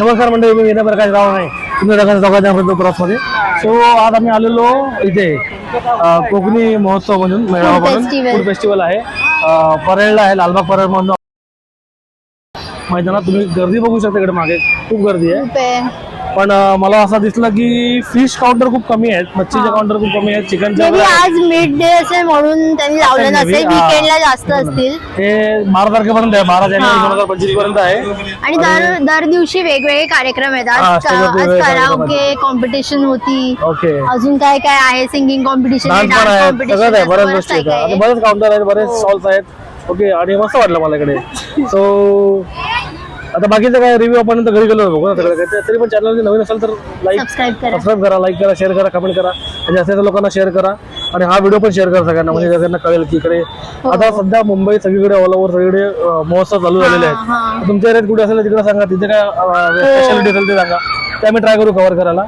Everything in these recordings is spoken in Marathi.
नमस्कार मंडळी मी विनय प्रकाश राव आहे. तुम्ही आहे आपल्या क्रॉसमध्ये सो आज आम्ही आलेलो इथे कोकणी महोत्सव म्हणून मेळावा म्हणून. फूड फेस्टिवल आहे. परेडला आहे लालबाग परेड म्हणून मैदानात तुम्ही गर्दी बघू शकता इकडे मागे. खूप गर्दी आहे. पण मला असं दिसलं की फिश काउंटर खूप कमी आहेत मच्छीचे काउंटर खूप कमी आहेत चिकनचे बी आज मिड डे असेल म्हणून त्यांनी लावलं Maybe, नसेल हा. विकेंडला जास्त असतील. हे बारा तारखेपर्यंत आहे बारा जानेवारी हा. दोन हजार पंचवीसपर्यंत आहे. आणि दर दर दिवशी वेगवेगळे कार्यक्रम आहेत. हा, आज कॉम्पिटिशन होती. ओके. अजून काय काय आहे? सिंगिंग कॉम्पिटिशन डान्स पण आहे बऱ्याच गोष्टी आहेत. आणि कॉम्पिटिशन बरेच काउंटर आहेत बरेच स्टॉल्स आहेत. ओके आणि मस्त वाटलं मला इकडे. सो आता बाकीचं काय रिव्ह्यू आपण घरी गेलो बघू ना सगळं तरी पण चॅनल नवीन असेल तर लाईक सबस्क्राईब करा. सबस्क्राईब करा लाईक करा शेअर करा कमेंट करा. आणि जास्तीत जास्त लोकांना शेअर करा. आणि हा व्हिडिओ पण शेअर करा सगळ्यांना. म्हणजे सगळ्यांना कळेल की इकडे आता सध्या मुंबई सगळीकडे ऑल ओव्हर सगळीकडे अं, महोत्सव चालू झालेले आहेत. हा. तुमच्या एरियात कुठे असेल तर तिकडे सांगा. तिथे काय स्पेशालिटी असेल ते सांगा. ते आम्ही ट्राय करू कव्हर करायला.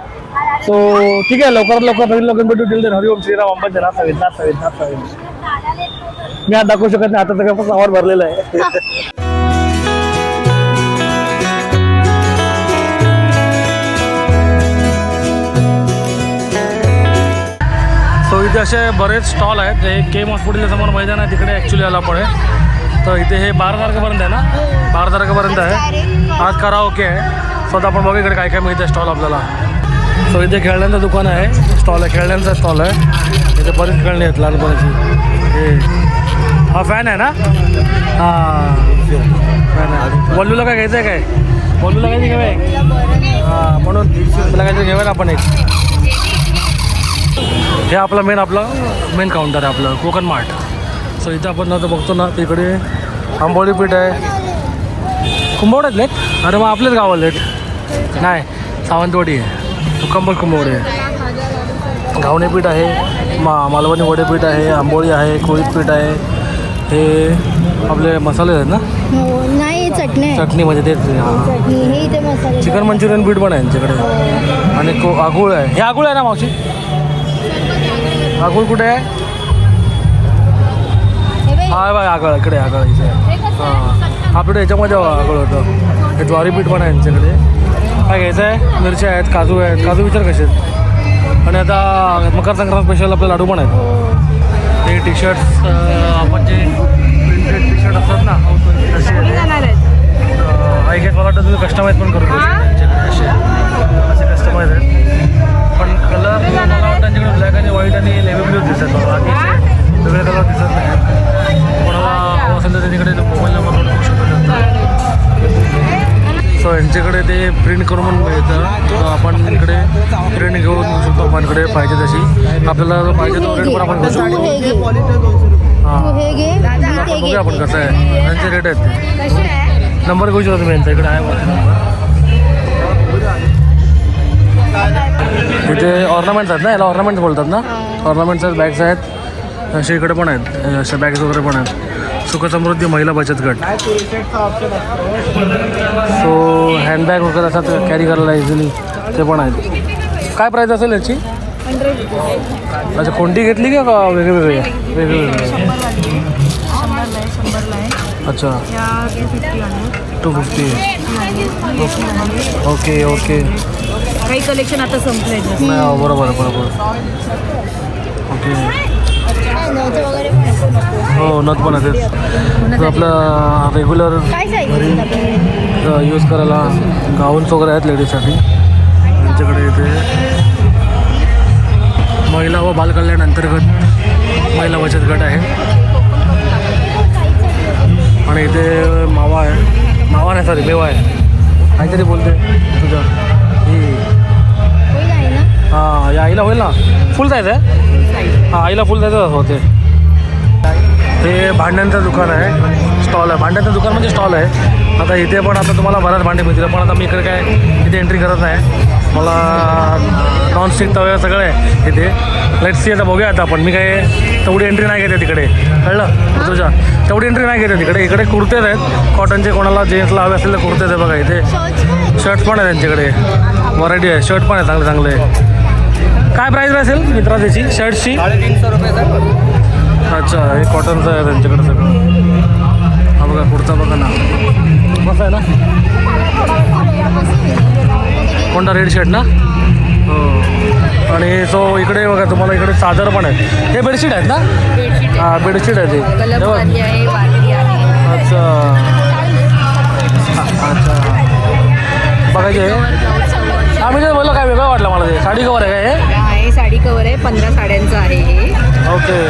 सो ठीक आहे. लवकरात लवकर नवीन लोकांना भेटू टिल हरिओम श्रीराम सवित नाथ सवित नाथ सवित मी आज दाखवू शकत नाही. आता सगळ्यापासून आवाज भरलेला आहे. इथे असे बरेच स्टॉल आहेत. हे केम हॉस्पिटलच्या समोर मैदान आहे. तिकडे ॲक्च्युली आला पण आहे तर इथे हे बारा तारखेपर्यंत आहे ना? बारा तारखेपर्यंत आहे. आज करा ओके आहे. स्वतः आपण बघू इकडे काय काय मिळते स्टॉल आपल्याला. सो इथे खेळण्यांचं दुकान आहे. स्टॉल आहे. खेळण्यांचा स्टॉल आहे. इथे बरेच खेळणी आहेत लहानपणाची. हे. हा फॅन आहे ना? हां. फॅन आहे. वल्लूला काय घ्यायचं आहे काय? वल्लूला काय घ्यावं हां म्हणून. तुला काहीतरी घेऊया ना आपण एक. हे आपला मेन आपला मेन काउंटर आहे आपलं कोकण मार्ट सो इथं आपण आता बघतो ना तिकडे आंबोली पीठ आहे. कुंभवड्यात लेत अरे मग आपलेच गावाला आहेत. नाही सावंतवाडी आहे. कंबल कुंभवडे आहे. घावणे पीठ आहे मा मालवणी वडे पीठ आहे आंबोळी आहे कोळीत पीठ आहे. हे आपले मसाले आहेत ना? हो नाही चटणी. चटणी म्हणजे तेच हां. हे चिकन मंचुरियन पीठ पण आहे यांच्याकडे आणि को आगुळ आहे. हे आगुळ आहे ना मावशी? आगुळ कुठे? आहे हे बघ आगळ इकडे आगळ इथे. हां. याच्यामध्ये आगळ होतं. हे ज्वारी पीठ पण आहे यांच्याकडे. काय घ्यायचं आहे मिरच्या आहेत काजू आहेत. काजू विचार कसे आहेत? आणि आता मकर संक्रांत स्पेशल आपले लाडू पण आहेत. ते टी शर्ट्स आपण जे प्रिंटेड टी शर्ट असतात ना तसे आय गेस मला वाटतं तुम्ही कस्टमाइज पण करू रेट आपण घेऊ तू शकतो हे घे. हां तू हे घे. मी आता ते बघूया आपण कसं आहे. त्यांचे रेट आहेत. ते नंबर घेऊ शकता तुम्ही यांचा. इकडे आहे नंबर इथे ऑर्नामेंट्स आहेत ना? याला ऑर्नामेंट्स बोलतात ना? ऑर्नामेंट्स आहेत बॅग्स आहेत. असे इकडे पण आहेत. अशा बॅग्स वगैरे पण आहेत. सुखसमृद्धी महिला बचत गट. सो हँडबॅग वगैरे असतात कॅरी करायला इझिली ते पण आहेत. काय प्राईस असेल याची? अच्छा कोणती घेतली का का वेगळे वेगळे? वेगळे वेगळे अच्छा. टू फिफ्टी ओके ओके काही कलेक्शन आता संपलंय बरोबर बरोबर. ओके. हो नथ पण आहे आपलं रेग्युलर साईज यूज करायला गाऊन्स वगैरे आहेत लेडीजसाठी त्यांच्याकडे इथे महिला व बालकल्याण अंतर्गत महिला बचत गट आहे. आणि इथे मावा आहे. मावा नाही सॉरी मेवा आहे. काहीतरी बोलते तुझं. ही. हां या आईला होईल ना? फुल जायचं आहे हां आईला फुल जायचं होते हे भांड्यांचं दुकान आहे. स्टॉल आहे. भांड्यांचं दुकान म्हणजे स्टॉल आहे. आता इथे पण आता तुम्हाला बऱ्याच भांडे मिळतील. पण आता मी इकडे काय इथे एंट्री करत नाही. मला नॉनस्टिक तवे सगळं आहे इथे. लेट सी आता बघूया आता आपण. मी काय तेवढी एंट्री नाही घेते तिकडे. कळलं? तुझ्या तेवढी एंट्री नाही घेते तिकडे. इकडे कुर्तेच आहेत. कॉटनचे कोणाला जेंट्सला हवे असेल तर कुर्तेच आहे बघा इथे. शर्ट्स पण आहे त्यांच्याकडे. व्हरायटी आहे. शर्ट पण आहे चांगले चांगले. काय प्राईस असेल मित्रा त्याची शर्टची अच्छा हे कॉटनचं आहे त्यांच्याकडे सगळं. हा बघा कुर्ता बघा ना. ना? कोणता रेड शर्ट ना? हो. आणि सो इकडे बघा तुम्हाला इकडे चादर पण आहे हे बेडशीट आहेत ना? हां बेडशीट आहे ते हे अच्छा. अच्छा. बघायचे आम्ही ते बोललो काय वेगळं वाटलं मला ते. साडी कवर आहे काय हे? साडी कवर आहे पंधरा साड्यांचं आहे. हे ओके.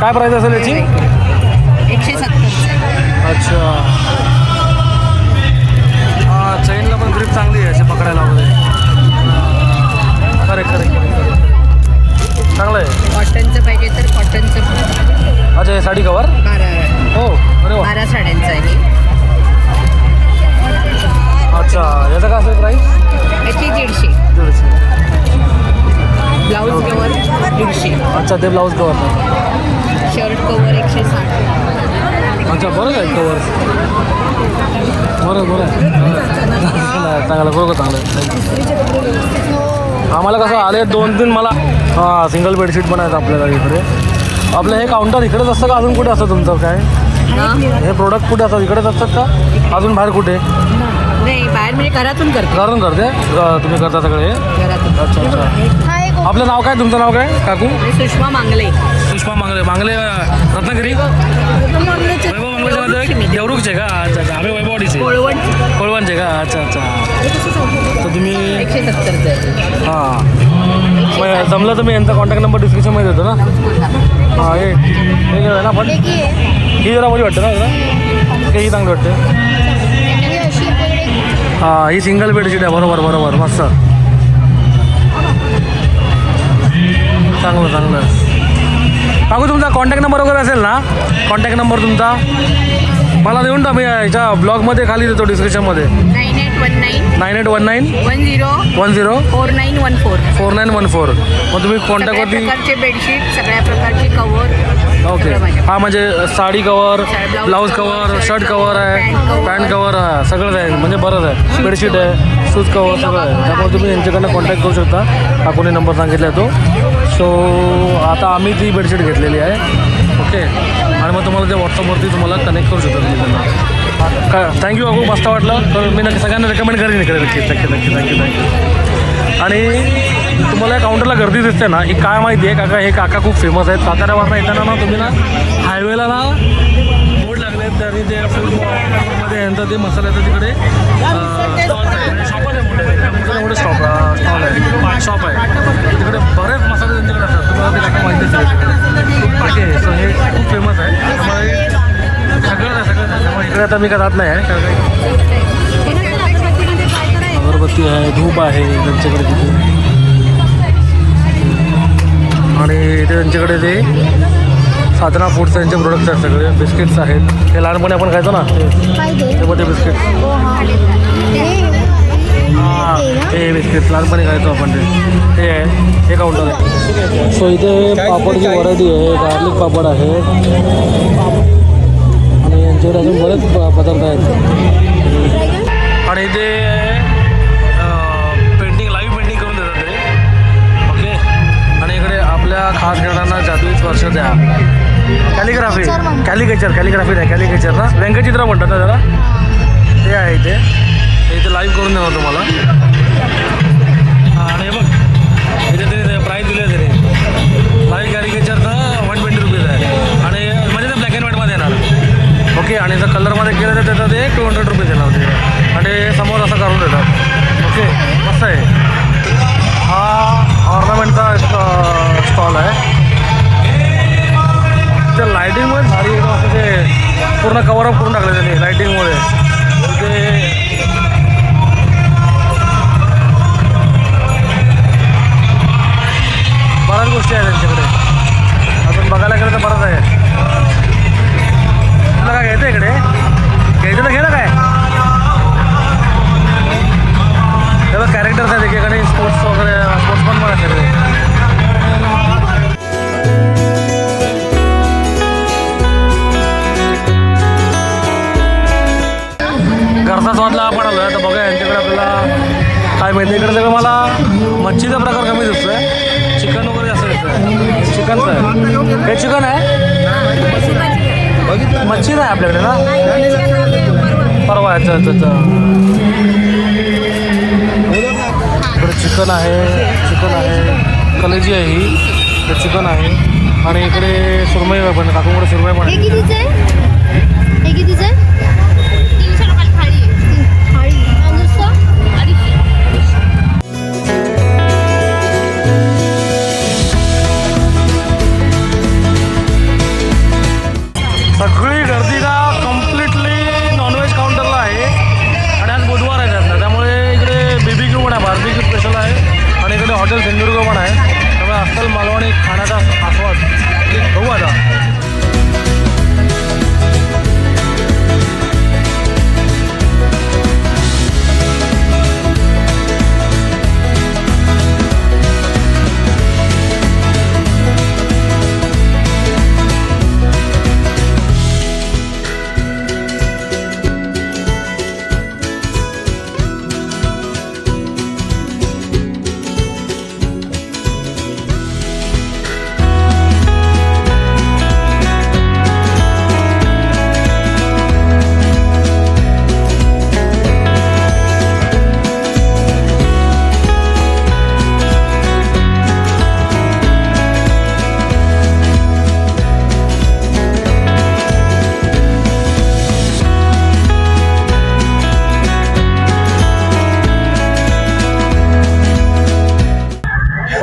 काय प्राईस असेल याची? अच्छा. हां चैनला पण ग्रीप चांगली आहे अशी पकडायला वगैरे. करेक्ट करेक्ट चांगलं आहे. कॉटनचं पाहिजे तर कॉटनचं अच्छा हे साडी कवर बारा हो अरे बारा साड्यांचं आहे अच्छा याचं काय असेल प्राईस याची दीडशे. दीडशे. ब्लाऊज कवर दीडशे. अच्छा ते ब्लाऊज कवर शर्ट कवर एकशे साठ. अच्छा बरं आहे कवर बरं बरं. आहे चांगलं बरोबर चांगलं. आहे. आम्हाला कसं आले दोन तीन मला हां सिंगल बेडशीट पण आहेत आपल्याला इकडे. आपलं हे काउंटर इकडेच असतं का? अजून कुठे असतं तुमचं काय? हे प्रोडक्ट कुठे असतात? इकडेच असतात का? अजून बाहेर कुठे? नाही बाहेर म्हणजे घरातून करते. घरून करते? तुम्ही करता सगळे? घरातून. अच्छा अच्छा. आपलं नाव काय? तुमचं नाव काय? काकू? सुषमा मांगले. सुषमा मांगले. मांगले रत्नागिरी? वैभव मांगलेच्या मध्ये देवरुखचे का? अच्छा अच्छा. आम्ही वैभववाडीचे. कोळवण. कोळवांचे का? अच्छा अच्छा. तर तुम्ही आहे हां. जमलं तर मी यांचा कॉन्टॅक्ट नंबर डिस्क्रिप्शनमध्ये देतो ना. हां हे हे घेऊया ना पण ही आहे. जरा बरी वाटते ना जरा. की ही चांगली वाटते. हां ही सिंगल बेडशीट आहे. बरोबर बरोबर. मस्त. चांगलं चांगलं. काकू तुमचा कॉन्टॅक्ट नंबर वगैरे असेल ना? कॉन्टॅक्ट नंबर तुमचा? मला देऊन टाक मी याच्या ब्लॉगमध्ये खाली देतो डिस्क्रिप्शनमध्ये nine eight one nine nine eight one nine one zero one zero. Four nine one four. Four nine one four. मग तुम्ही कॉन्टॅक्टवरती बेडशीट सगळ्या प्रकारचे कवर ओके हा म्हणजे sari cover blouse cover, shirt cover आहे पॅन्ट कवर. आहे सगळंच आहे. म्हणजे बरंच आहे. बेडशीट आहे शूज कवर सगळं आहे. त्यामुळे तुम्ही यांच्याकडनं कॉन्टॅक्ट करू शकता. हा कोणी नंबर सांगितला तो. सो आता आम्ही ती बेडशीट घेतलेली आहे. ओके आणि मग तुम्हाला ते व्हॉट्सअपवरती तुम्हाला कनेक्ट करू शकतो तुम्ही त्यांना. काय? थँक्यू अगो. मस्त वाटलं. तर मी नक्की सगळ्यांना रेकमेंड करेन इकडे. नक्की नक्की नक्की नक्की नक्की आणि तुम्हाला या काउंटरला गर्दी दिसते ना ही काय माहिती आहे? काका हे काका खूप फेमस आहेत. साताऱ्यावरनं येताना ना तुम्ही ना हायवेला ना बोर्ड लागले आहेत. तरी ते फूडमध्ये यांचं ते मसाल्याचं तिकडे. शॉप आहे. मोठे. मोठे शॉप स्टॉल आहे. शॉप आहे. तिकडे बरेच मसाले त्यांच्याकडे असतात. तुम्हाला ते काका पाठी आहे. सो हे खूप फेमस आहे. त्यामुळे सगळं सगळं. त्यामुळे इकडे आता मी काय जात नाही आहे. अगरबत्ती आहे धूप आहे त्यांच्याकडे तिथे. आणि इथे त्यांच्याकडे ते साधना फूड्स त्यांचे प्रोडक्ट्स आहेत सगळे. बिस्किट्स आहेत. हे लहानपणी आपण खायचो ना? ते मोठे बिस्किट हां ते हे बिस्किट लहानपणी खायचो आपण ते. हे आहे हे काउंटर आहे. सो इथे पापडची व्हरायटी आहे गार्लिक पापड आहे. आणि यांच्याकडे अजून बरेच प- पदार्थ आहेत. आणि इथे जादुई स्पर्श द्या कॅलिग्राफी. कॅलिकल्चर कॅलिग्राफी नाही कॅलिकल्चर ना व्यंगचित्र म्हणतात ना जरा ते आहे इथे. ते इथे लाईव्ह करून देणार तुम्हाला. हां आणि हे बघ. इथे ते प्राईस दिले त्याने लाईव्ह कॅरिकेचरचं वन ट्वेंटी रुपीज आहे. आणि म्हणजे ते ब्लॅक अँड व्हाईटमध्ये येणार. ओके आणि जर कलरमध्ये केलं तर त्याचं ते टू हंड्रेड रुपीज येणार ते आणि समोर असं करून देतात. ओके मस्त आहे. हा ऑर्नामेंटचा स्टॉल आहे. त्या लायटिंगमुळे भारी एकदम असं ते पूर्ण कवरअप करून टाकलं त्यांनी लायटिंगमुळे ते बऱ्याच गोष्टी आहेत त्यांच्याकडे. अजून बघायला गेलं तर बरंच आहे हे चिकन आहे? मच्छी नाही आपल्याकडे ना? अच्छा अच्छा अच्छा. इकडे चिकन आहे चिकन आहे. कलेजी आहे ही. चिकन आहे. आणि इकडे सुरमई पण काकूकडे सुरमई पण आहे?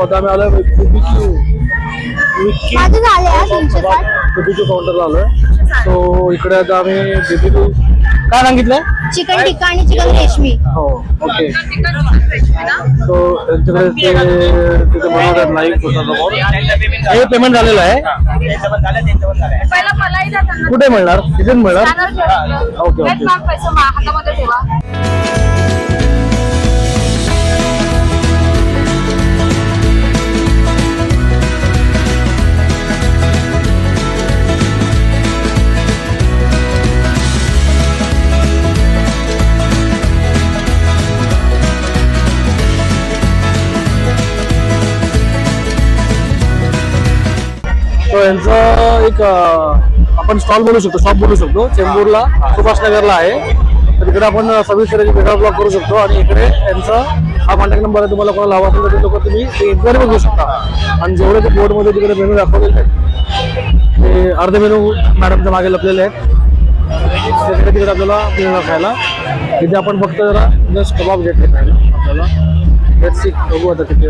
आता आम्ही आलो माझं झाले आहे तीनशे साठ बीबी क्यू? काउंटरला आलोय सो इकडे आता आम्ही बीबी क्यू काय सांगितलंय? चिकन टिक्का आणि चिकन रेशमी हो ओके सो त्यांच्याकडे ते तिथे बनवतात लाईव्ह होता समोर हे पेमेंट झालेलं आहे. पहिला मलाही जाताना. कुठे मिळणार? तिथेच मिळणार? ओके ओके पैसे हातामध्ये ठेवा. तो यांचं एक आपण स्टॉल बोलू शकतो शॉप बोलू शकतो. चेंबूरला सुभाषनगरला आहे. तर तिकडे आपण सविस्तर एक वेगळा ब्लॉक करू शकतो आणि इकडे यांचा हा कॉन्टॅक्ट नंबर आहे तुम्हाला कोणाला हवा असेल तर लोक तुम्ही इन्क्वायरी बघू घेऊ शकता. आणि जेवढे ते बोर्डमध्ये तिकडे मेनू दाखवलेले आहेत ते अर्धे मेनू मॅडमच्या मागे लपलेले आहेत. तिकडे तिकडे आपल्याला मिळणार खायला तिथे आपण फक्त जरा जस्ट कबाब घेतले खायला आपल्याला. बघू आता तिथे